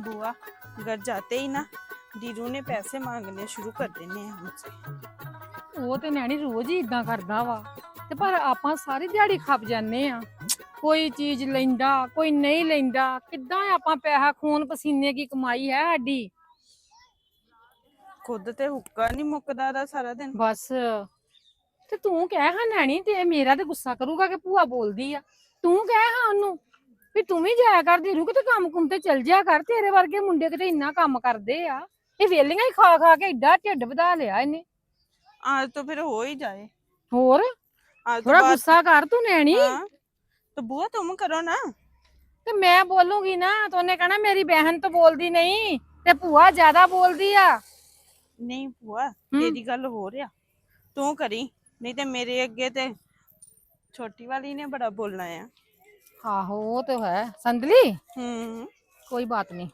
बुआ घर जाते ही ना दीरू ने पैसे मांगने शुरू कर देने हैं हमसे ਉਹ ਤੇ ਨੈਣੀ ਰੋਜ਼ ਹੀ ਇਦਾਂ ਕਰਦਾ ਵਾ ਤੇ ਪਰ ਆਪਾਂ ਸਾਰੀ ਦਿਹਾੜੀ ਖੱਪ ਜਾਂਦੇ ਆ ਕੋਈ ਚੀਜ਼ ਲੈਂਦਾ ਕੋਈ ਨਹੀਂ ਲੈਂਦਾ ਕਿੱਦਾਂ ਆਪਾਂ ਪੈਸਾ ਖੂਨ ਪਸੀਨੇ ਦੀ ਕਮਾਈ ਹੈ ਸਾਡੀ खुद ते हुक्का नहीं मुकदा दा सारा दिन ਬਸ ਤੇ ਤੂੰ ਕਹਿ ਹਾਂ ਨੈਣੀ ਤੇ ਮੇਰਾ ਤੇ ਗੁੱਸਾ ਕਰੂਗਾ ਕਿ ਭੂਆ ਬੋਲਦੀ ਆ ਤੂੰ ਕਹਿ ਹਾਂ ਉਹਨੂੰ ਵੀ ਤੂੰ ਵੀ ਜਾਇਆ ਕਰ ਦੀ ਰੁਕ ਤੇ ਕੰਮ ਕੁੰਮ ਤੇ ਚਲ ਜਿਆ ਕਰ ਤੇਰੇ ਵਰਗੇ ਮੁੰਡੇ ਕਿਤੇ ਇੰਨਾ ਕੰਮ ਕਰਦੇ ਆ ਇਹ ਵੇਲੀਆਂ ਹੀ ਖਾ ਖਾ ਕੇ ਏਡਾ ਢਿੱਡ ਵਧਾ ਲਿਆ ਇਹਨੇ आज तो फिर हो ही जाए ਹੋਰ आज तो ਥੋੜਾ बात ਗੁੱਸਾ ਕਰ ਤੂੰ ਨੈਣੀ हाँ, तो बुआ तुम करो ना ਤੇ ਮੈਂ ਬੋਲੂਗੀ ਨਾ ਤਾਂ ਉਹਨੇ ਕਹਣਾ ਮੇਰੀ ਬਹਿਨ ਤਾਂ ਬੋਲਦੀ ਨਹੀਂ ਤੇ ਭੂਆ ਜ਼ਿਆਦਾ ਬੋਲਦੀ ਆ नहीं बुआ तेरी गल हो रहा तू करी नहीं ते मेरे अगे ते छोटी वाली ने बड़ा बोलना है ਆਹੋ ਉਹ ਤੇ ਹੈ ਸੰਦਲੀ हम्म ਕੋਈ ਬਾਤ ਨਹੀਂ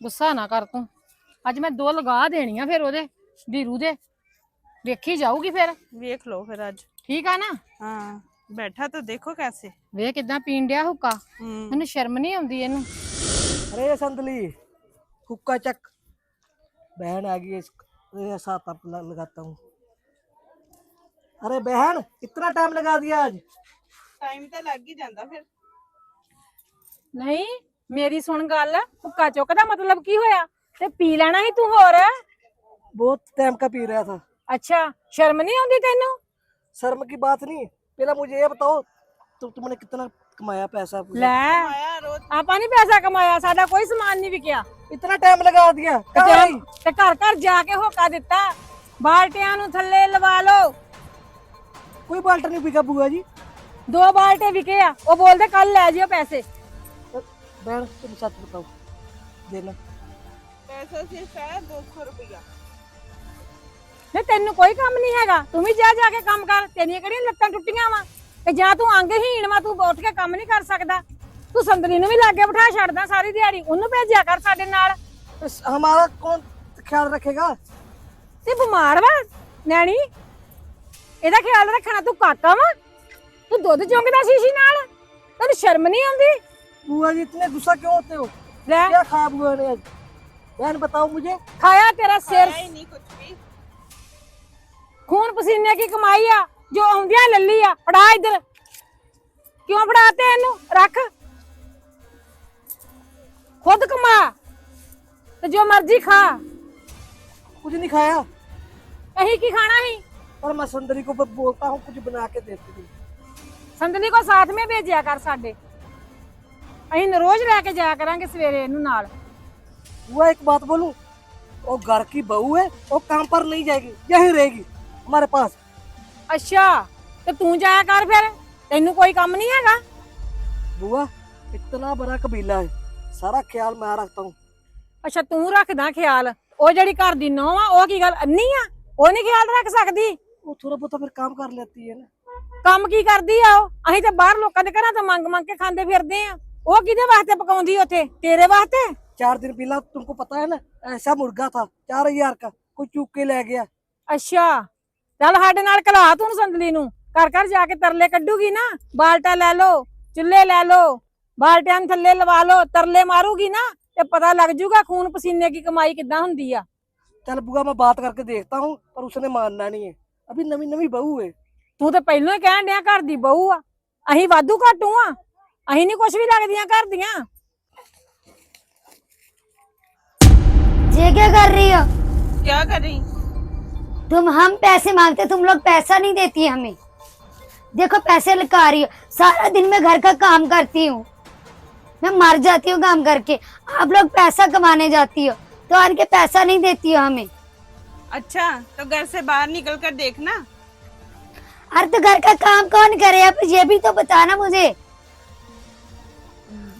ਗੁੱਸਾ ਨਾ ਕਰ ਤੂੰ ਅੱਜ ਮੈਂ ਦੋ ਲਗਾ ਦੇਣੀਆਂ ਫਿਰ ਉਹਦੇ ਵੀਰੂ ਦੇ ਵੇਖੀ ਜਾਊਗੀ ਫਿਰ देख लो फिर आज ਠੀਕ ਆ ਨਾ हाँ बैठा तो देखो कैसे ਵੇ ਕਿਦਾਂ ਪੀਣ ਡਿਆ ਹੁੱਕਾ हम्म ਮੈਨੂੰ ਸ਼ਰਮ ਨਹੀਂ ਆਉਂਦੀ ਇਹਨੂੰ अरे संदली हुक्का चक बहन आ गई है, इस- ये साथ आप ल- लगाता हूँ अरे बहन इतना टाइम लगा दिया आज टाइम तो लग ही जाता फिर ਨਹੀਂ ਮੇਰੀ ਸੁਣ ਗੱਲ ਹੁੱਕਾ ਚੁੱਕ ਦਾ ਮਤਲਬ ਕੀ ਹੋਇਆ ਤੇ ਪੀ ਲੈਣਾ ਸੀ ਤੂੰ ਹੋਰ बहुत टाइम का पी रहा था ਅੱਛਾ ਸ਼ਰਮ ਨਹੀਂ ਆਉਂਦੀ ਤੈਨੂੰ शर्म की बात नहीं पहला मुझे ये बताओ तो तुमने कितना कमाया पैसा पूरा? ਲੈ आया रोज ਆਪਾਂ ਨਹੀਂ ਪੈਸਾ ਕਮਾਇਆ ਸਾਡਾ ਕੋਈ ਸਮਾਨ ਨਹੀਂ ਵਿਕਿਆ इतना टाइम लगा दिया ਤੇ कहाँ गई? ਤੇ ਘਰ ਘਰ ਜਾ ਕੇ ਹੋਕਾ ਦਿੱਤਾ ਬਾਲਟਿਆਂ ਨੂੰ ਥੱਲੇ ਲਵਾ ਲਓ कोई बाल्टर नहीं बिका बुआ जी ਦੋ ਬਾਲਟੇ ਵਿਕੇ ਆ ਉਹ ਬੋਲਦੇ ਕੱਲ ਲੈ ਜਿਓ ਪੈਸੇ बहन तुम सच बताओ देना पैसा सिर्फ है दो सौ रुपया ਨਹੀਂ ਤੈਨੂੰ ਕੋਈ ਕੰਮ ਨਹੀਂ ਹੈਗਾ ਤੂੰ ਵੀ ਜਾ ਜਾ ਕੇ ਕੰਮ ਕਰ ਤੇਰੀਆਂ ਕਿਹੜੀਆਂ ਲੱਤਾਂ ਟੁੱਟੀਆਂ ਵਾ ਤੇ ਜਾਂ ਤੂੰ ਅੰਗਹੀਣ ਵਾ ਤੂੰ ਉੱਠ ਕੇ ਕੰਮ ਨਹੀਂ ਕਰ ਸਕਦਾ ਤੂੰ ਸੰਦਲੀ ਨੂੰ ਵੀ ਲਾਗੇ ਬਿਠਾ ਛੱਡਦਾ ਸਾਰੀ ਦਿਹਾੜੀ ਉਹਨੂੰ ਭੇਜਿਆ ਕਰ ਸਾਡੇ ਨਾਲ इस- हमारा कौन ख्याल रखेगा ਤੇ ਬਿਮਾਰ ਵਾ ਨੈਣੀ ਇਹਦਾ ਖਿਆਲ ਰੱਖਣਾ ਤੂੰ ਕਾਕਾ ਵਾ ਤੂੰ ਦੁੱਧ ਚੁੰਗਦਾ ਸ਼ੀਸ਼ੀ ਨਾਲ ਤੈਨੂੰ ਸ਼ਰਮ ਨਹੀਂ ਆਉਂਦੀ बुआ जी इतने गुस्सा क्यों होते हो ਲੈ क्या खाया बुआ ने आज बहन बताओ मुझे ਖਾਇਆ ਤੇਰਾ ਸਿਰ है ही नहीं कुछ भी ਖੂਨ ਪਸੀਨੇ ਕੀ ਕਮਾਈ ਆ ਜੋ ਆਉਂਦਿਆਂ ਲੱਲੀ ਆ ਫੜਾ ਇੱਧਰ ਕਿਉਂ ਫੜਾਤੇ ਇਹਨੂੰ ਰੱਖ ਖੁਦ ਕਮਾ ਤੇ ਜੋ ਮਰਜ਼ੀ ਖਾ कुछ नहीं खाया ਅਹੀਂ ਕੀ ਖਾਣਾ ਹੀ पर मैं सुंदरी को ब- बोलता हूँ कुछ बना के देती थी ਸੰਦਲੀ ਕੋ ਸਾਥ ਮੇ ਭੇਜਿਆ ਕਰ ਸਾਡੇ ਅਸੀਂ ਰੋਜ਼ ਲੈ ਕੇ ਜਾਇਆ ਕਰਾਂਗੇ ਸਵੇਰੇ ਇਹਨੂੰ ਨਾਲ वो एक बात बोलूं वो घर की बहू है वो काम पर नहीं जाएगी यही रहेगी हमारे पास ਅੱਛਾ ਤੇ ਤੂੰ ਜਾਇਆ ਕਰ ਫਿਰ ਤੈਨੂੰ ਕੋਈ ਕੰਮ ਨਹੀਂ ਹੈਗਾ बुआ इतना बड़ा कबीला है सारा ख्याल मैं रखता हूँ ਅੱਛਾ ਤੂੰ ਰੱਖਦਾ ਖਿਆਲ ਉਹ ਜਿਹੜੀ ਘਰ ਦੀ ਨੌਂ ਆ ਉਹ ਕੀ ਗੱਲ ਅੰਨੀ ਆ ਉਹ ਨਹੀਂ ਖਿਆਲ ਰੱਖ ਸਕਦੀ वो थोड़ा बहुत फिर काम कर लेती है ना ਕੰਮ ਕੀ ਕਰਦੀ ਆ ਉਹ ਅਸੀਂ ਤਾਂ ਬਾਹਰ ਲੋਕਾਂ ਦੇ ਘਰਾਂ ਤੋਂ ਮੰਗ ਮੰਗ ਕੇ ਖਾਂਦੇ ਫਿਰਦੇ ਆ ਉਹ ਕਿਹਦੇ ਵਾਸਤੇ ਪਕਾਉਂਦੀ ਉੱਥੇ ਤੇਰੇ ਵਾਸਤੇ चार दिन पहला तुमको पता है ना ऐसा मुर्गा था चार हजार का कोई चूक के ले गया ਅੱਛਾ ਚੱਲ ਸਾਡੇ ਨਾਲ ਕਲਾ ਤੂੰ ਸੰਦਲੀ ਨੂੰ ਘਰ ਘਰ ਜਾ ਕੇ ਤਰਲੇ ਕੱਢੂਗੀ ਨਾ ਬਾਲਟਾ ਲੈ ਲਓ ਚੁੱਲ੍ਹੇ ਲੈ ਲਓ ਬਾਲਟਿਆਂ ਨੂੰ ਥੱਲੇ ਲਵਾ ਲਓ ਤਰਲੇ ਮਾਰੂਗੀ ਨਾ ਤੇ ਪਤਾ ਲੱਗ ਜੂਗਾ ਖੂਨ ਪਸੀਨੇ ਦੀ ਕਮਾਈ ਕਿੱਦਾਂ ਹੁੰਦੀ ਆ चल बुआ मैं बात करके देखता हूँ पर उसने मानना नहीं है अभी नवी नवी बहू है ਤੂੰ ਤੇ ਪਹਿਲਾਂ ਹੀ ਕਹਿਣ ਡਿਆ ਘਰ ਦੀ ਬਹੂ ਆ ਅਸੀਂ ਵਾਧੂ ਘਾਟੂ ਆ ਅਸੀਂ ਨਹੀਂ ਕੁਛ ਵੀ ਲੱਗਦੀਆਂ ਘਰ ਦੀਆਂ ये क्या कर रही हो क्या कर रही तुम हम पैसे मांगते तुम लोग पैसा नहीं देती हमें देखो पैसे लगा रही हो सारा दिन मैं घर का काम करती हूँ मैं मर जाती हूँ काम करके आप लोग पैसा कमाने जाती हो तो आन के पैसा नहीं देती हो हमें अच्छा तो घर से बाहर निकल कर देखना अरे तो घर का काम कौन करे? अब ये भी तो बताना मुझे।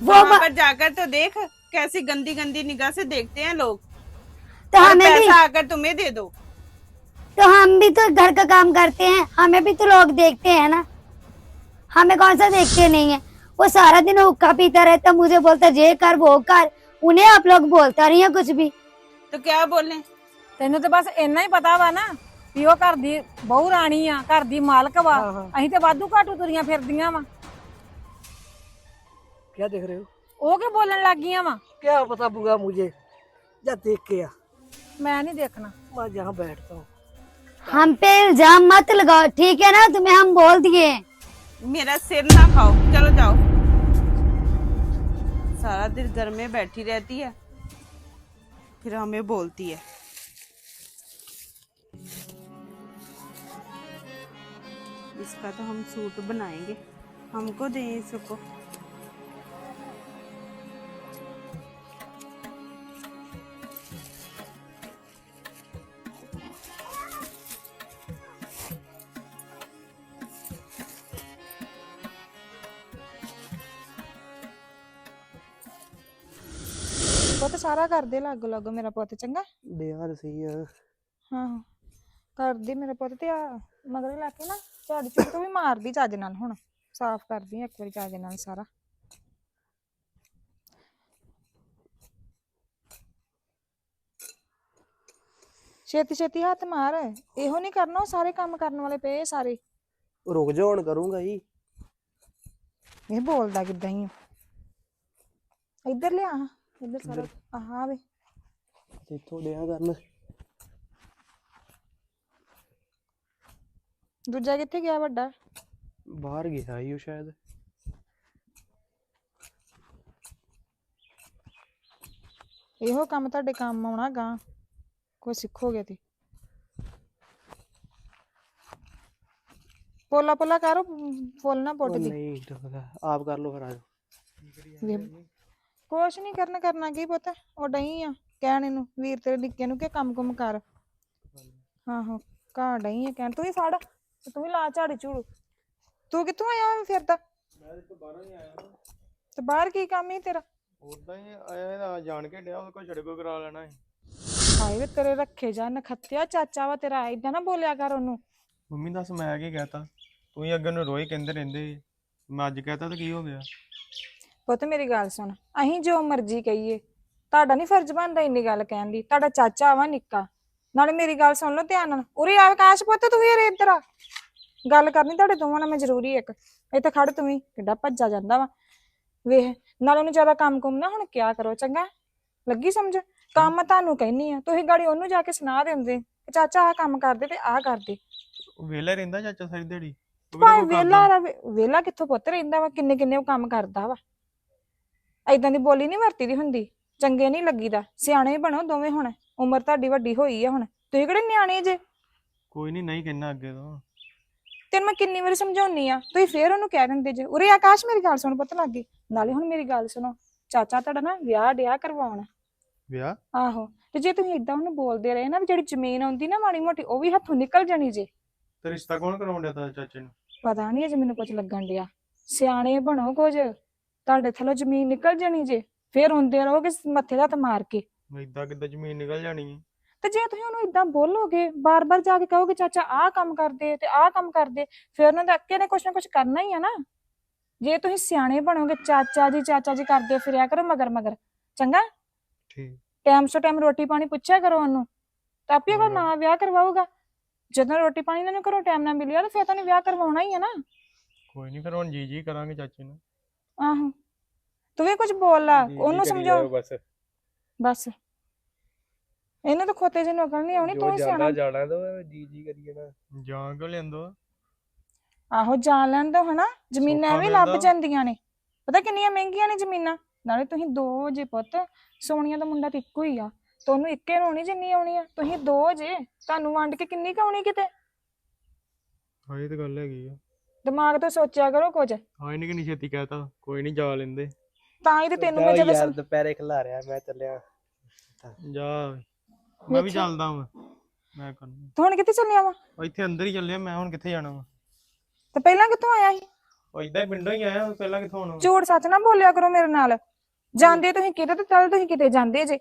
वो पर जाकर तो देख कैसी गंदी गंदी निगाह से देखते हैं लोग। तो हमें भी आकर तुम्हें दे दो। तो हम भी तो घर का काम करते हैं। हमें भी तो लोग देखते हैं ना। हमें कौन सा देखते नहीं है? वो सारा दिन हुक्का पीता रहता मुझे बोलता जे कर वो कर। उन्हें आप लोग बोलता नहीं है कुछ भी। तो क्या बोले? तेन तो बस इना ही पता हुआ ना। ਵੀ ਉਹ ਘਰ ਦੀ ਬਹੂ ਰਾਣੀ ਆ ਘਰ ਦੀ ਮਾਲਕ ਵਾ ਹਾਂ, ਹਾਂ। ਅਸੀਂ ਤੇ ਵਾਧੂ ਘਾਟੂ ਤੁਰੀਆਂ ਫਿਰਦੀਆਂ ਵਾ क्या देख रहे हो ਉਹ ਕਿ ਬੋਲਣ ਲੱਗ ਗਈਆਂ ਵਾ क्या पता बुआ मुझे जा देख के आ ਮੈਂ ਨਹੀਂ ਦੇਖਣਾ मैं यहाँ बैठता हूँ हम पे इल्जाम मत लगाओ ठीक है ना तुम्हें हम बोल दिए हैं। मेरा सिर ना खाओ चलो जाओ सारा दिन घर में बैठी रहती है फिर हमें बोलती है इसका तो हम सूट बनाएंगे हमको दें इसको ਪੁੱਤ ਸਾਰਾ ਕਰਦੇ ਲੱਗ ਲੱਗ ਮੇਰਾ ਪੁੱਤ ਚੰਗਾ बिहार सही है ਹਾਂ ਹਾਂ ਕਰਦੀ ਮੇਰਾ ਪੁੱਤ ਤੇ ਆ ਮਗਰੇ ਲਾ ਕੇ ਨਾ ਝਾੜੂ ਝੂੜ ਵੀ ਮਾਰਦੀ ਚੱਜ ਨਾਲ ਹੁਣ ਸਾਫ਼ ਕਰਦੀ ਇੱਕ ਵਾਰੀ ਚੱਜ ਨਾਲ ਸਾਰਾ। ਛੇਤੀ ਛੇਤੀ ਹੱਥ ਮਾਰ ਇਹੋ ਨਹੀਂ ਕਰਨਾ ਸਾਰੇ ਕੰਮ ਕਰਨ ਵਾਲੇ ਪਏ ਸਾਰੇ। ਰੁਕ ਜਾ ਹੁਣ ਕਰੂੰਗਾ ਜੀ। ਇਹ ਬੋਲਦਾ ਕਿਦਾਂ ਹੀ ਇੱਧਰ ਲਿਆ ਇੱਧਰ ਸਾਰਾ ਆਹ ਵੇ। ਇੱਥੋਂ ਡਿਆ ਕਰਨ। ਦੂਜਾ ਕਿੱਥੇ ਗਿਆ ਵੱਡਾ? ਬਾਹਰ ਗਿਆ ਹੀ ਉਹ ਸ਼ਾਇਦ। ਇਹੋ ਕੰਮ ਤੁਹਾਡੇ ਕੰਮ ਆਉਣਾ ਗਾਂ ਕੋਈ ਸਿੱਖੋਗੇ ਤੇ। ਪੋਲਾ ਪੋਲਾ ਕਰੋ ਫੁੱਲ ਨਾ ਪੁੱਟ ਦੀ ਨਹੀਂ ਢੁਕਦਾ ਆਪ ਕਰ ਲਓ ਫਿਰ ਆ ਵੇ- ਕੁਛ ਨਹੀਂ ਕਰਨਾ ਕਰਨਾ ਕੀ ਪਤਾ? ਉਹ ਡਈ ਆ ਕਹਿਣ ਇਹਨੂੰ ਵੀਰ ਤੇਰੇ ਨਿੱਕੇ ਨੂੰ ਕਿ ਕੰਮ ਕੁਮ ਕਰ। ਆਹੋ ਘਾਹ ਡਈ ਆ ਕਹਿਣ ਤੂੰ ਹੀ ਫੜ ਤੇ ਤੂੰ ਵੀ ਲਾ ਝਾੜੀ ਝੂੜੂ। ਤੂੰ ਕਿੱਥੋਂ ਆਇਆ ਵਾ ਫਿਰਦਾ ਮੈਂ ਤੇ ਬਾਹਰੋਂ ਹੀ ਆਇਆ ਨਾ ਤੇ ਬਾਹਰ ਕੀ ਕੰਮ ਹੀ ਤੇਰਾ? ਉਦਾਂ ਹੀ ਆਇਆ ਇਹਦਾ ਜਾਣ ਕੇ ਡਿਆ ਉਹਦੇ ਕੋਲ ਛੜੇ ਕੋ ਕਰਾ ਲੈਣਾ ਸੀ। ਹਾਏ ਵੇ ਤੇਰੇ ਰੱਖੇ ਜਾ ਨਖੱਤਿਆ ਚਾਚਾ ਵਾ ਤੇਰਾ ਏਦਾਂ ਨਾ ਬੋਲਿਆ ਕਰ ਉਹਨੂੰ। ਮੰਮੀ ਦੱਸ ਮੈਂ ਕੀ ਕਹਤਾ? ਤੂੰ ਹੀ ਅੱਗੇ ਨੂੰ ਰੋਜ਼ ਕਹਿੰਦੇ ਰਹਿੰਦੇ ਸੀ। ਮੈਂ ਅੱਜ ਕਹਤਾ ਤਾਂ ਕੀ ਹੋ ਗਿਆ? ਪੁੱਤ ਮੇਰੀ ਗੱਲ ਸੁਣ ਅਸੀਂ ਜੋ ਮਰਜ਼ੀ ਕਹੀਏ ਤੁਹਾਡਾ ਨਹੀਂ ਫਰਜ਼ ਬਣਦਾ ਇੰਨੀ ਗੱਲ ਕਹਿਣ ਦੀ ਤੁਹਾਡਾ ਚਾਚਾ ਵਾ ਨਿੱਕਾ। ਨਾਲੇ ਮੇਰੀ ਗੱਲ ਸੁਣ ਲਓ ਧਿਆਨ ਨਾਲ। ਉਰੇ ਆ ਆਕਾਸ਼ ਪੁੱਤ ਤੂੰ ਵੀ ਉਰੇ ਇੱਧਰ ਆ। ਗੱਲ ਕਰਨੀ ਤੁਹਾਡੇ ਦੋਵਾਂ ਨਾਲ ਮੈਂ ਜ਼ਰੂਰੀ ਇੱਕ। ਇੱਥੇ ਖੜ ਤੂੰ ਵੀ ਕਿੱਡਾ ਭੱਜਾ ਜਾਂਦਾ ਵਾ। ਵੇਖ ਨਾਲੇ ਉਹਨੂੰ ਜ਼ਿਆਦਾ ਕੰਮ ਕੁਮ ਨਾ ਹੁਣ ਕਿਆ ਕਰੋ ਚੰਗਾ? ਲੱਗੀ ਸਮਝ? ਕੰਮ ਮੈਂ ਤੁਹਾਨੂੰ ਕਹਿਨੀ ਆ। ਤੁਸੀਂ ਗਾੜੀ ਉਹਨੂੰ ਜਾ ਕੇ ਸੁਣਾ ਦਿੰਦੇ। ਕਿ ਚਾਚਾ ਆਹ ਕੰਮ ਕਰਦੇ ਤੇ ਆਹ ਕਰਦੇ। ਵਿਹਲਾ ਰਹਿੰਦਾ ਚਾਚਾ ਸਾਰੀ ਦਿਹਾੜੀ। ਉਹ ਕਿਹੜਾ ਭਾਵੇਂ ਕੋਈ ਵੇਲਾ? ਰਵੇ ਵੇਲਾ ਕਿੱਥੋਂ ਪੁੱਤ ਰਹਿੰਦਾ ਵਾ? ਕਿੰਨੇ ਕਿੰਨੇ ਉਹ ਕੰਮ ਕਰਦਾ ਵਾ। ਐਦਾਂ ਦੀ ਬੋਲੀ ਨਹੀਂ ਵਰਤੀ ਦੀ ਹੁੰਦੀ। ਚੰਗੇ ਨਹੀਂ ਲੱਗੀਦਾ। ਸਿਆਣੇ ਬਣੋ ਦੋਵੇਂ ਹੁਣ। ਉਮਰ ਤੁਹਾਡੀ ਵੱਡੀ ਹੋਈ ਆ ਹੁਣ। ਤੁਸੀਂ ਕਿਹੜੇ ਨਿਆਣੇ ਜੇ? ਕੋਈ ਨਹੀਂ ਨਹੀਂ ਕਹਿਣਾ ਅੱਗੇ ਤੋਂ। ਤੈਨੂੰ ਮੈਂ ਕਿੰਨੀ ਵਾਰੀ ਸਮਝਾਉਣੀ ਆ ਤੁਸੀਂ ਫੇਰ ਉਹਨੂੰ ਕਹਿ ਦਿੰਦੇ ਜੇ। ਉਰੇ ਆਕਾਸ਼ ਮੇਰੀ ਗੱਲ ਸੁਣ ਪੁੱਤ ਲੱਗੀ। ਨਾਲੇ ਹੁਣ ਮੇਰੀ ਗੱਲ ਸੁਣੋ ਚਾਚਾ ਤੁਹਾਡਾ ਨਾ ਵਿਆਹ ਡਿਆ ਕਰਵਾਉਣ। ਵਿਆਹ? ਆਹੋ ਤੇ ਜੇ ਤੁਸੀਂ ਇਦਾਂ ਉਹਨੂੰ ਬੋਲਦੇ ਰਹੇ ਨਾ ਵੀ ਜਿਹੜੀ ਜ਼ਮੀਨ ਆਉਂਦੀ ਨਾ ਮਾੜੀ ਮੋਟੀ ਉਹ ਵੀ ਹੱਥੋਂ ਨਿਕਲ ਜਾਣੀ ਜੇ। ਤੇ ਰਿਸ਼ਤਾ ਕੌਣ ਕਰਾਉਣ ਡਿਆ ਤਾ ਚਾਚੇ ਨੂੰ? ਪਤਾ ਨਹੀਂ ਅਜੇ ਮੈਨੂੰ ਕੁਝ ਲੱਗਣ ਡਿਆ। ਸਿਆਣੇ ਬਣੋ ਕੁਝ। ਤੁਹਾਡੇ ਥੱਲੋਂ ਜ਼ਮੀਨ ਨਿਕਲ ਜਾਣੀ ਜੇ। ਫੇਰ ਹੁੰਦੇ ਰਹੋਗੇ ਮੱਥੇ ਦਾ ਹੱਥ ਮਾਰ ਕੇ। ਇਦਾਂ ਕਿੱਦਾਂ ਜ਼ਮੀਨ ਨਿਕਲ ਜਾਣੀ ਹੈ। ਤੇ ਜੇ ਤੁਸੀਂ ਉਹਨੂੰ ਇਦਾਂ ਬੋਲੋਗੇ ਬਾਰ-ਬਾਰ ਜਾ ਕੇ ਕਹੋਗੇ ਚਾਚਾ ਆਹ ਕੰਮ ਕਰਦੇ ਤੇ ਆਹ ਕੰਮ ਕਰਦੇ ਫਿਰ ਉਹਨਾਂ ਦੇ ਅੱਕੇ ਨੇ ਕੁਛ ਨਾ ਕੁਛ ਕਰਨਾ ਹੀ ਆ ਨਾ। ਜੇ ਤੁਸੀਂ ਸਿਆਣੇ ਬਣੋਗੇ ਚਾਚਾ ਜੀ ਚਾਚਾ ਜੀ ਕਰਦੇ ਫਿਰਿਆ ਕਰੋ ਮਗਰ ਮਗਰ ਚੰਗਾ? ਠੀਕ। ਟਾਈਮ ਸੋ ਟਾਈਮ ਰੋਟੀ ਪਾਣੀ ਪੁੱਛਿਆ ਕਰੋ ਉਹਨੂੰ ਤਾਂ ਆਪੇ ਅਗਰ ਨਾ ਵਿਆਹ ਕਰਵਾਊਗਾ। ਜਦੋਂ ਰੋਟੀ ਪਾਣੀ ਇਹਨਾਂ ਨੂੰ ਘਰੋਂ ਟਾਈਮ ਨਾਲ ਮਿਲਿਆ ਤਾਂ ਫਿਰ ਤਾਂ ਉਹਨੇ ਵਿਆਹ ਕਰਵਾਉਣਾ ਹੀ ਆ ਨਾ। ਕੋਈ ਨਹੀਂ ਫਿਰ ਹੁਣ ਜੀ ਜੀ ਕਰਾਂਗੇ ਚਾਚੇ ਨੂੰ ਆਹੋ। ਤੂੰ ਵੀ ਕੁਝ ਬੋਲ ਲਾ ਉਹਨੂੰ ਸਮਝਾਓ। ਬਸ। ਬਸ। ਇਹਨੂੰ ਤਾਂ ਖੋਤੇ ਜਿਹੀ ਨਕਲ ਨਹੀਂ ਆਉਣੀ ਤੂੰ ਹੀ ਸਿਆਣਾ। ਜਾਣਾ ਤਾਂ ਜੀ ਜੀ ਕਰੀ ਜਾਣਾ। ਜਾਂ ਕਿਉਂ ਲੈਂਦੋ ਆਹੋ ਜਾਣ ਲੈਣ ਦੋ ਹਨਾ। ਜ਼ਮੀਨਾਂ ਸੌਖਾ ਐਵੇਂ ਲੱਭ ਮਿਲਦਾ। ਜਾਂਦੀਆਂ ਨੇ। ਪਤਾ ਕਿੰਨੀਆਂ ਮਹਿੰਗੀਆਂ ਨੇ ਜ਼ਮੀਨਾਂ? ਨਾਲੇ ਤੁਸੀਂ ਦੋ ਜੇ ਪੁੱਤ ਸੋਨੀਆ ਦਾ ਮੁੰਡਾ ਤਾਂ ਇੱਕੋ ਹੀ ਆ। ਤੁਹਾਨੂੰ ਇੱਕੇ ਨੂੰ ਆਉਣੀ ਜਿੰਨੀ ਆਉਣੀ ਆ। ਤੁਸੀਂ ਦੋ ਜੇ ਤੁਹਾਨੂੰ ਵੰਡ ਕੇ ਕਿੰਨੀ ਕੁ ਆਉਣੀ ਕਿਤੇ? ਹਾਂ ਇਹ ਤਾਂ ਗੱਲ ਹੈਗੀ ਆ। ਦਿਮਾਗ ਤੋਂ ਸੋਚਿਆ ਕਰੋ ਕੁਝ। ਹਾਂ ਇਹਨੇ ਕਿੰਨੀ ਛੇਤੀ ਕਹਿਤਾ। ਕੋਈ ਨਹੀਂ ਜਾ ਲੈਂਦੇ। ਤਾਂ ਹੀ ਤੇ ਤੈਨੂੰ ਮੈਂ ਜਦੋਂ ਸਮ- ਦੁਪਹਿਰੇ ਖਿਲਾ ਰਿਹਾ ਮੈਂ ਚੱਲਿਆ। ਜਾ ਮੈਂ ਵੀ। ਚੱਲਦਾ ਹਾਂ ਮੈਂ ਕਰਨਾ। ਤੂੰ ਹੁਣ ਕਿੱਥੇ ਚੱਲਿਆ ਵਾ? ਉਹ ਇੱਥੇ ਅੰਦਰ ਹੀ ਚੱਲਿਆ ਮੈਂ ਹੁਣ ਕਿੱਥੇ ਜਾਣਾ ਵਾ? ਤੇ ਪਹਿਲਾਂ ਕਿੱਥੋਂ ਆਇਆ ਸੀ? ਉਹ ਇਦਾਂ ਹੀ ਪਿੰਡੋਂ ਹੀ ਆਇਆ ਪਹਿਲਾਂ ਕਿੱਥੋਂ ਆਉਣਾ? ਝੂਠ ਸੱਚ ਨਾ ਬੋਲਿਆ ਕਰੋ ਮੇਰੇ ਨਾਲ। ਜਾਂਦੇ ਤੁਸੀਂ ਕਿਤੇ ਤੇ ਚੱਲ ਤੁਸੀਂ ਕਿਤੇ ਜਾਂਦੇ ਜੇ।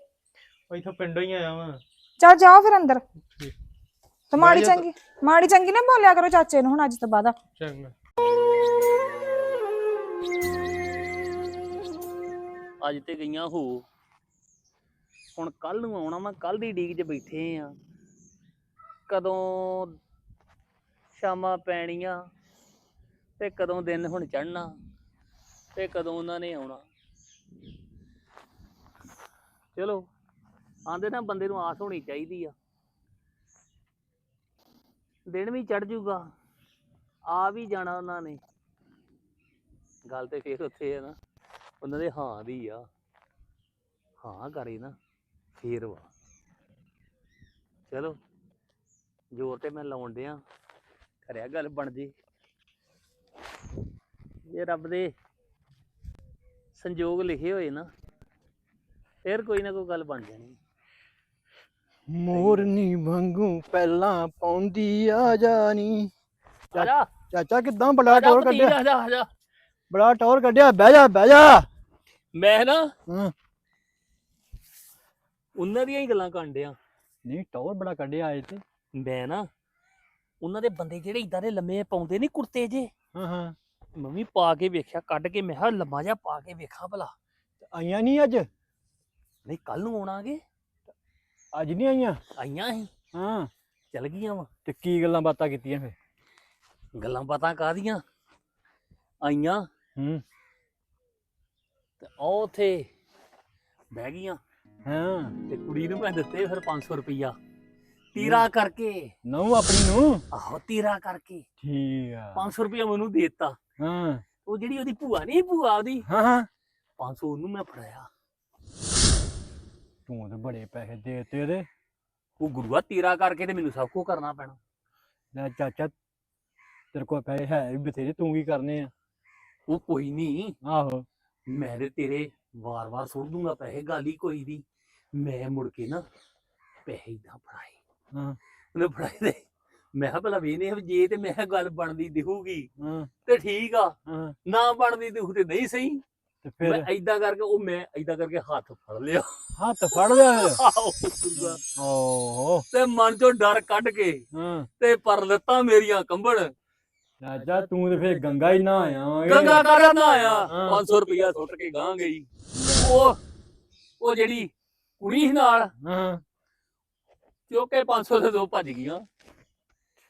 ਉਹ ਇੱਥੋਂ ਪਿੰਡੋਂ ਹੀ ਆਇਆ ਵਾਂ। ਚੱਲ ਜਾਓ ਫਿਰ ਅੰਦਰ। ਤੇ ਮਾੜੀ। ਚੰਗੀ ਮਾੜੀ ਚੰਗੀ ਨਾ ਬੋਲਿਆ ਕਰੋ ਚਾਚੇ ਨੂੰ ਹੁਣ ਅੱਜ ਤੋਂ ਬਾਅਦ। ਚੰਗਾ। ਅੱਜ ਤੇ ਗਈਆਂ ਹੋ। ਹੁਣ ਕੱਲ ਨੂੰ ਆਉਣਾ ਵਾ ਕੱਲ ਦੀ ਡੀਕ 'ਚ ਬੈਠੇ ਆ। ਕਦੋਂ ਸ਼ਾਮਾਂ ਪੈਣੀਆਂ ਤੇ ਕਦੋਂ ਦਿਨ ਹੁਣ ਚੜਨਾ ਤੇ ਕਦੋਂ ਉਹਨਾਂ ਨੇ ਆਉਣਾ। ਚਲੋ, ਆਂਦੇ ਨਾ ਬੰਦੇ ਨੂੰ ਆਸ ਹੋਣੀ ਚਾਹੀਦੀ ਆ। ਦਿਨ ਵੀ ਚੜ ਜੂਗਾ, ਆ ਵੀ ਜਾਣਾ ਉਹਨਾਂ ਨੇ। ਗੱਲ ਤੇ ਫੇਰ ਉੱਥੇ ਆ ਨਾ। ਉਹਨਾਂ ਦੇ ਹਾਂ ਦੀ ਆ। ਹਾਂ ਕਰੇ ਨਾ ਫੇਰ ਵਾ। ਚਲੋ ਜ਼ੋਰ ਤੇ ਮੈਂ ਲਾਉਣ ਡਿਆ। ਕਰਿਆ ਗੱਲ ਬਣ ਜੇ। ਜੇ ਰੱਬ ਦੇ ਸੰਜੋਗ ਲਿਖੇ ਹੋਏ ਨਾ ਫੇਰ ਕੋਈ ਨਾ ਕੋਈ ਗੱਲ ਬਣ ਜਾਣੀ। ਮੋਰਨੀ ਵਾਂਗੂ ਪਹਿਲਾਂ ਪਾਉਂਦੀ ਆ ਜਾਨੀ ਆ ਜਾ। ਚਾਚਾ ਕਿਦਾਂ ਬੜਾ ਟੌਰ ਕੱਢਿਆ? ਆ ਜਾ ਆ ਜਾ। ਬੜਾ ਟੌਰ ਕੱਢਿਆ ਬਹਿ ਜਾ ਬਹਿ ਜਾ। ਮੈਂ ਨਾ ਹਾਂ। ਉਹਨਾਂ ਦੀਆਂ ਹੀ ਗੱਲਾਂ ਕਰਨ ਡਿਆ। ਨਹੀਂ ਟੌਰ ਬੜਾ ਕੱਢਿਆ ਆਏ ਤੇ। ਮੈਂ ਨਾ ਉਹਨਾਂ ਦੇ ਬੰਦੇ ਜਿਹੜੇ ਇਦਾਂ ਦੇ ਲੰਮੇ ਪਾਉਂਦੇ ਨਹੀਂ ਕੁੜਤੇ ਜੇ। ਹਾਂ ਹਾਂ। ਮੈਂ ਵੀ ਪਾ ਕੇ ਵੇਖਿਆ ਕੱਢ ਕੇ ਮੈਂ ਕਿਹਾ ਲੰਮਾ ਜਿਹਾ ਪਾ ਕੇ ਵੇਖਾਂ ਭਲਾ। ਆਈਆਂ ਨਹੀਂ ਅੱਜ? ਨਹੀਂ ਕੱਲ ਨੂੰ ਆਉਣਾਗੇ। ਅੱਜ ਨਹੀਂ ਆਈਆਂ? ਆਈਆਂ ਸੀ। ਹਾਂ। ਚਲ ਗਈਆਂ ਵਾ। ਤੇ ਕੀ ਗੱਲਾਂ ਬਾਤਾਂ ਕੀਤੀਆਂ ਫਿਰ? ਗੱਲਾਂ ਬਾਤਾਂ ਕਾਹਦੀਆਂ? ਆਈਆਂ। ਹੂੰ। ਤੇ ਉਹ ਉਥੇ ਬਹਿ ਗਈਆਂ। ਹਾਂ। ਤੇ ਕੁੜੀ ਨੂੰ ਮੈਂ ਦਿੱਤੇ ਫਿਰ 500 ਰੁਪਈਆ। ਤੀਰਾ ਕਰਕੇ। ਨਹੁੰ ਆਪਣੀ ਨੂੰ? ਆਹੋ ਤੀਰਾ ਕਰਕੇ। ਠੀਕ ਆ। 500 ਰੁਪਈਆ ਮੈਨੂੰ ਦੇ ਦਿੱਤਾ। ਹਾਂ। ਉਹ ਜਿਹੜੀ ਉਹਦੀ ਭੂਆ ਨਹੀਂ ਭੂਆ ਉਹਦੀ? ਹਾਂ ਹਾਂ। 500 ਉਹਨੂੰ ਮੈਂ ਫੜਾਇਆ। ਤੂੰ ਤੇ ਬੜੇ ਪੈਸੇ ਦੇਤੇ ਇਹਦੇ ਉਹ ਗੁਰੂਆ ਤੀਰਾ ਕਰਕੇ ਤੇ ਮੈਨੂੰ ਸਭ ਕੁਝ ਕਰਨਾ ਪੈਣਾ। ਲੈ ਚਾਚਾ ਤੇਰੇ ਕੋਲ ਪੈਸੇ ਹੈ ਵੀ ਬਥੇਰੇ ਤੂੰ ਕੀ ਕਰਨੇ ਆ? ਉਹ ਕੋਈ ਨਹੀਂ ਆਹੋ। ਮੈਂ ਤੇ ਤੇਰੇ ਵਾਰ-ਵਾਰ ਸੁੱਟ ਦੂੰਗਾ ਪੈਸੇ ਗੱਲ ਹੀ ਕੋਈ ਦੀ ਮੈਂ ਮੁੜ ਕੇ ਨਾ ਪੈਸੇ ਇਦਾਂ ਫੜਾਏ। ਹਾਂ। ਉਹਨੇ ਫੜਾਏ ਤੇ ਮੈਂ ਕਿਹਾ ਭਲਾ ਵੇਨੇ ਜੇ ਤੇ ਮੈਂ ਕਿਹਾ ਗੱਲ ਬਣਦੀ ਦਿਖੂਗੀ। ਹਾਂ। ਤੇ ਠੀਕ ਆ। ਹਾਂ। ਨਾ ਬਣਦੀ ਦਿਖੂ ਤੇ ਨਹੀਂ ਸਹੀ। ਤੇ ਮੈਂ ਫਿਰ ਏਦਾਂ ਕਰਕੇ ਉਹ ਮੈਂ ਏਦਾਂ ਕਰਕੇ ਹੱਥ ਫੜ ਲਿਆ। ਹੱਥ ਫੜ ਲਿਆ। ਓਹੋ। ਤੇ ਮਨ ਚੋਂ ਡਰ ਕੱਢ ਕੇ ਹਾਂ। ਤੇ ਪਰ ਲੱਤਾਂ ਮੇਰੀਆਂ ਕੰਬਣ। ਚਾਚਾ ਤੂੰ ਤੇ ਫਿਰ ਗੰਗਾ ਹੀ ਨਾ ਆਇਆ। ਗੰਗਾ ਕਰ ਨਾ ਆਇਆ ਹਾਂ। 500 ਰੁਪਇਆ ਸੁੱਟ ਕੇ ਗਾਂ ਗਈ। ਉਹ ਉਹ ਜਿਹੜੀ ਕੁੜੀ ਸੀ ਨਾਲ ਹਾਂ। ਚੁੱਕ ਕੇ 500 ਦੇ ਦੋ ਭੱਜ ਗਈਆਂ।